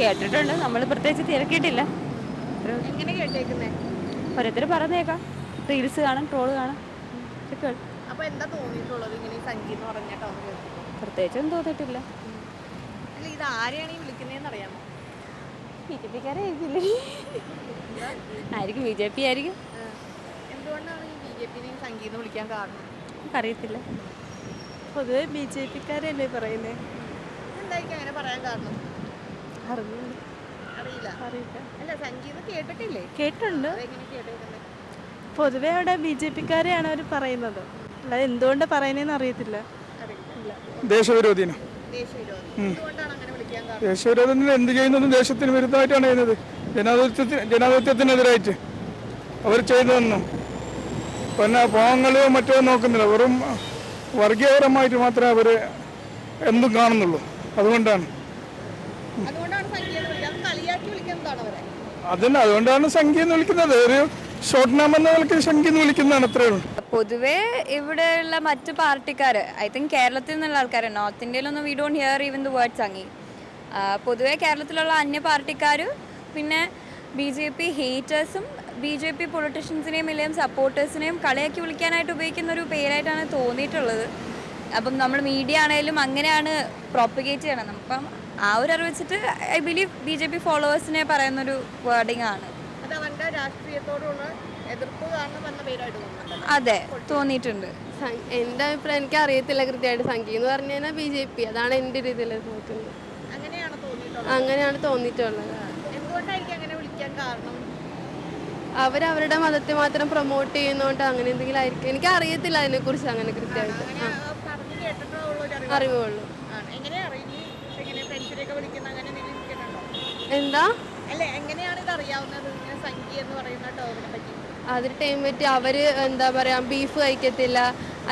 കേട്ടിട്ടുണ്ട്. നമ്മൾ പ്രത്യേകിച്ച് തിരക്കിയിട്ടില്ല. എങ്ങനെ കേട്ടേക്കുന്നേ? ഓരോരുത്തർ പറഞ്ഞേക്കാം. റീൽസ് കാണും ട്രോൾ കാണും. അപ്പൊ എന്താ തോന്നിയിട്ടുള്ളത് ഇങ്ങനെ സംഗീതം പ്രത്യേകിച്ചൊന്നും തോന്നിയിട്ടില്ല. അല്ല ഇത് ആരെയാണ് ഈ വിളിക്കുന്നതെന്ന് അറിയാമോ? ബി ജെ പിക്കാരെ ആയിരിക്കില്ലേ ആയിരിക്കും ബി ജെ പി ആയിരിക്കും. എന്തുകൊണ്ടാണ് ഈ ബി ജെ പിനെ സംഗീതം വിളിക്കാൻ കാരണം? അറിയത്തില്ല പൊതുവെ ബി ജെ പിക്കാരല്ലേ പറയുന്നത് എന്തായിരിക്കും അങ്ങനെ പറയാൻ കാരണം? അറിയില്ല. കേട്ടേക്കുന്നത് പൊതുവെ അവിടെ ബി ജെ പിക്കാരെയാണ് അവർ പറയുന്നത്. അല്ലാതെ എന്തുകൊണ്ട് പറയുന്നതെന്ന് അറിയത്തില്ല. ദേശവിരോധീന ദേശവിരോധി. എന്തുകൊണ്ടാണ് അങ്ങനെ വിളിക്കാൻ കാരണം? ദേശവിരോധത്തിൽ എന്ത് ചെയ്യുന്നതും ദേശത്തിന് വിരുദ്ധമായിട്ടാണ് ചെയ്യുന്നത്. ജനാധിപത്യത്തിന് ജനാധിപത്യത്തിനെതിരായിട്ട് അവർ ചെയ്തതെന്നും പിന്നെ പാവങ്ങളെയോ മറ്റോ നോക്കുന്നില്ല. വെറും വർഗീയപരമായിട്ട് മാത്രമേ അവർ എന്തും കാണുന്നുള്ളൂ. അതുകൊണ്ടാണ്. അതുകൊണ്ടാണ് സംഗീതം വിളിക്കാൻ അത് കളിയാക്കി വിളിക്കുന്നതാണ് അതുകൊണ്ടാണ് സംഖ്യ എന്ന് വിളിക്കുന്നത്. ഒരു ഷോർട്ട് നാം എന്ന നിലയ്ക്ക് സംഖ്യ എന്ന് വിളിക്കുന്നതാണ് അത്രയേ ഉള്ളൂ. പൊതുവേ ഇവിടെയുള്ള മറ്റു പാർട്ടിക്കാർ ഐ തിങ്ക് കേരളത്തിൽ നിന്നുള്ള ആൾക്കാർ north ഇന്ത്യയിലൊന്നും we don't hear even the word Sanghi പൊതുവേ കേരളത്തിലുള്ള അന്യ പാർട്ടിക്കാർ പിന്നെ ബി ജെ പി ഹേറ്റേഴ്സും ബി ജെ പി പൊളിറ്റീഷ്യൻസിനെയും ഇല്ലെങ്കിൽ സപ്പോർട്ടേഴ്സിനെയും കളിയാക്കി വിളിക്കാനായിട്ട് ഉപയോഗിക്കുന്ന ഒരു പേരായിട്ടാണ് തോന്നിയിട്ടുള്ളത്. അപ്പം നമ്മൾ മീഡിയ ആണെങ്കിലും അങ്ങനെയാണ് പ്രോപ്പഗേറ്റ് ചെയ്യണം അപ്പം ആ ഒരു അറിവ് വെച്ചിട്ട് I believe B J P ഫോളോവേഴ്സിനെ പറയുന്നൊരു വേർഡിംഗ് ആണ്. അത് അവന്റെ രാഷ്ട്രീയത്തോടുള്ള എതിർപ്പ് കാരണം വന്ന പേരായിട്ട് തോന്നുന്നുണ്ടല്ലോ. അതെ തോന്നിയിട്ടുണ്ട്. എന്റെ എന്റെ അഭിപ്രായം എനിക്ക് അറിയത്തില്ല കൃത്യമായിട്ട് സംഖ്യ എന്ന് പറഞ്ഞു കഴിഞ്ഞാൽ ബി ജെ പി അതാണ് എന്റെ ഒരു ഇതിൽ തോന്നുന്നത്. അങ്ങനെയാണ് തോന്നിയിട്ടുള്ളത്. അങ്ങനെയാണ് തോന്നിയിട്ടുള്ളത്. എന്തുകൊണ്ടായിരിക്കും അങ്ങനെ വിളിക്കാൻ കാരണം? അവരവരുടെ മതത്തെ മാത്രം പ്രൊമോട്ട് ചെയ്യുന്നതുകൊണ്ട് അങ്ങനെ എന്തെങ്കിലും ആയിരിക്കും. എനിക്ക് അറിയത്തില്ല അതിനെക്കുറിച്ച് അങ്ങനെ കൃത്യമായിട്ട്. അറിവുള്ളൂ. എന്താ? അല്ലെ എങ്ങനെയാണ് ഇത് അറിയാവുന്നത് സംഖ്യ എന്ന് പറയുന്ന പറ്റി. അതിന് ടൈം പറ്റി. അവർ എന്താ പറയാ ബീഫ് കഴിക്കത്തില്ല.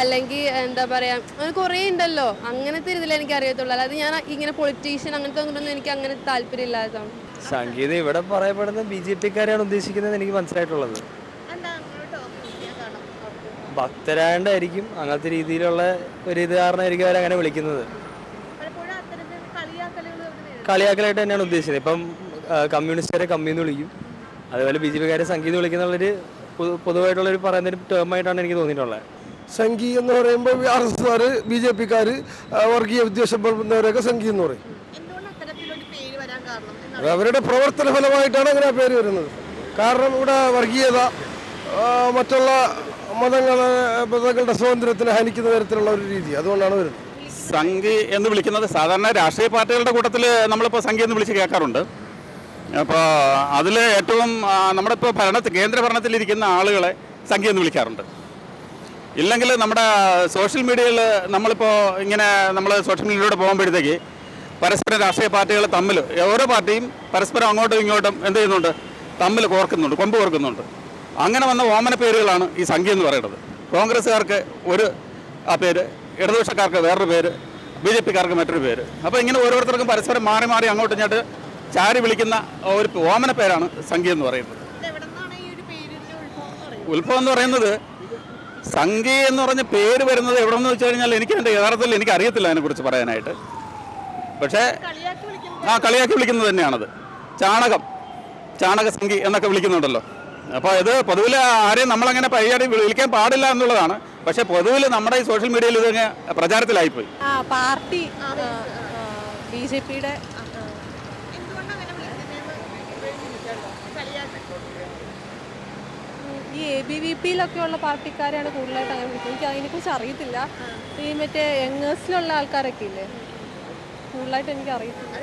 അല്ലെങ്കിൽ എന്താ പറയാ അങ്ങനെ കുറേ ഉണ്ടല്ലോ അങ്ങനത്തെ ഇതിൽ എനിക്ക് അറിയത്തുള്ളൂ. അല്ലാതെ ഞാൻ ഇങ്ങനെ പൊളിറ്റീഷ്യൻ അങ്ങനത്തെ ഒന്നും എനിക്ക് അങ്ങനെ താല്പര്യം ഇല്ലാത്തതാണ് സംഗീതം ഇവിടെ പറയപ്പെടുന്ന ബി ജെ പിക്കാരെയാണ് ഉദ്ദേശിക്കുന്നത് എനിക്ക് മനസ്സിലായിട്ടുള്ളത്. ഭക്തരായണ്ടായിരിക്കും അങ്ങനത്തെ രീതിയിലുള്ള ഒരു ഇത് കാരണമായിരിക്കും അവരങ്ങനെ വിളിക്കുന്നത്. കളിയാക്കലായിട്ട് തന്നെയാണ് ഉദ്ദേശിച്ചത്. ഇപ്പം കമ്മ്യൂണിസ്റ്റുകാരെ കമ്മിന്ന് വിളിക്കും. അതുപോലെ ബി ജെ പിക്കാരെ സംഗീതം വിളിക്കുന്നുള്ളൊരു പൊതു- പൊതുവായിട്ടുള്ളൊരു പറയുന്നൊരു ടേമായിട്ടാണ് എനിക്ക് തോന്നിയിട്ടുള്ളത്. സംഘി എന്ന് പറയുമ്പോൾ ആർ എസ് എസ്കാർ ബി ജെ പിക്കാർ വർഗീയ ഉദ്ദേശം പുലർത്തുന്നവരൊക്കെ സംഘി എന്ന് പറയും. എന്തുകൊണ്ട് അത്തരത്തിലൊരു പേര് വരാൻ കാരണം? അവരുടെ പ്രവർത്തന ഫലമായിട്ടാണ് അങ്ങനെ ആ പേര് വരുന്നത്. കാരണം ഇവിടെ വർഗീയത മറ്റുള്ള മതങ്ങളെ മതങ്ങളുടെ സ്വാതന്ത്ര്യത്തിന് ഹനിക്കുന്ന തരത്തിലുള്ള ഒരു രീതി. അതുകൊണ്ടാണ് വരുന്നത്. സംഘി എന്ന് വിളിക്കുന്നത് സാധാരണ രാഷ്ട്രീയ പാർട്ടികളുടെ കൂട്ടത്തിൽ നമ്മളിപ്പോൾ സംഘി എന്ന് വിളിച്ച് കേൾക്കാറുണ്ട്. അപ്പോൾ അതിൽ ഏറ്റവും നമ്മുടെ ഇപ്പോൾ ഭരണത്തിൽ കേന്ദ്ര ഭരണത്തിലിരിക്കുന്ന ആളുകളെ സംഘി എന്ന് വിളിക്കാറുണ്ട്. ഇല്ലെങ്കിൽ നമ്മുടെ സോഷ്യൽ മീഡിയയിൽ നമ്മളിപ്പോൾ ഇങ്ങനെ നമ്മൾ സോഷ്യൽ മീഡിയയിലൂടെ പോകുമ്പോഴത്തേക്ക് പരസ്പരം രാഷ്ട്രീയ പാർട്ടികൾ തമ്മിൽ ഓരോ പാർട്ടിയും പരസ്പരം അങ്ങോട്ടും ഇങ്ങോട്ടും എന്ത് ചെയ്യുന്നുണ്ട്? തമ്മിൽ കോർക്കുന്നുണ്ട് കൊമ്പ് കോർക്കുന്നുണ്ട്. അങ്ങനെ വന്ന ഓമന പേരുകളാണ് ഈ സംഖ്യ എന്ന് പറയുന്നത്. കോൺഗ്രസ്സുകാർക്ക് ഒരു ആ പേര് ഇടതുപക്ഷക്കാർക്ക് വേറൊരു പേര് ബി ജെ പിക്കാർക്ക് മറ്റൊരു പേര്. അപ്പോൾ ഇങ്ങനെ ഓരോരുത്തർക്കും പരസ്പരം മാറി മാറി അങ്ങോട്ടും ഇങ്ങോട്ട് ചാരി വിളിക്കുന്ന ഒരു ഓമന പേരാണ് സംഖ്യ എന്ന് പറയുന്നത്. ഉത്ഭവം എന്ന് പറയുന്നത്? ഉത്ഭവം എന്ന് പറയുന്നത് സംഘി എന്ന് പറഞ്ഞ പേര് വരുന്നത് എവിടെ നിന്ന് വെച്ച് കഴിഞ്ഞാൽ എനിക്ക് എന്റെ യഥാർത്ഥത്തിൽ എനിക്ക് അറിയത്തില്ല അതിനെക്കുറിച്ച് പറയാനായിട്ട്. പക്ഷേ ആ കളിയാക്കി വിളിക്കുന്നത് തന്നെയാണത്. ചാണകം സംഗീ എന്നൊക്കെ വിളിക്കുന്നുണ്ടല്ലോ. അപ്പോൾ ഇത് പൊതുവിൽ ആരെയും നമ്മളങ്ങനെ പരിചയം വിളിക്കാൻ പാടില്ല എന്നുള്ളതാണ്. പക്ഷേ പൊതുവിൽ നമ്മുടെ ഈ സോഷ്യൽ മീഡിയയിൽ ഇതങ്ങ് പ്രചാരത്തിലായിപ്പോയി. ആ പാർട്ടി ബി ജെ പിയുടെ ഈ എ ബി വി പിയിലൊക്കെ ഉള്ള പാർട്ടിക്കാരെയാണ് കൂടുതലായിട്ട് അങ്ങനെ വിളിക്കുന്നത്. എനിക്ക് അതിനെക്കുറിച്ച് അറിയത്തില്ല. ഈ മറ്റേ യങ്ങേഴ്സിലുള്ള ആൾക്കാരൊക്കെ ഇല്ലേ? കൂടുതലായിട്ട് എനിക്ക് അറിയത്തില്ല.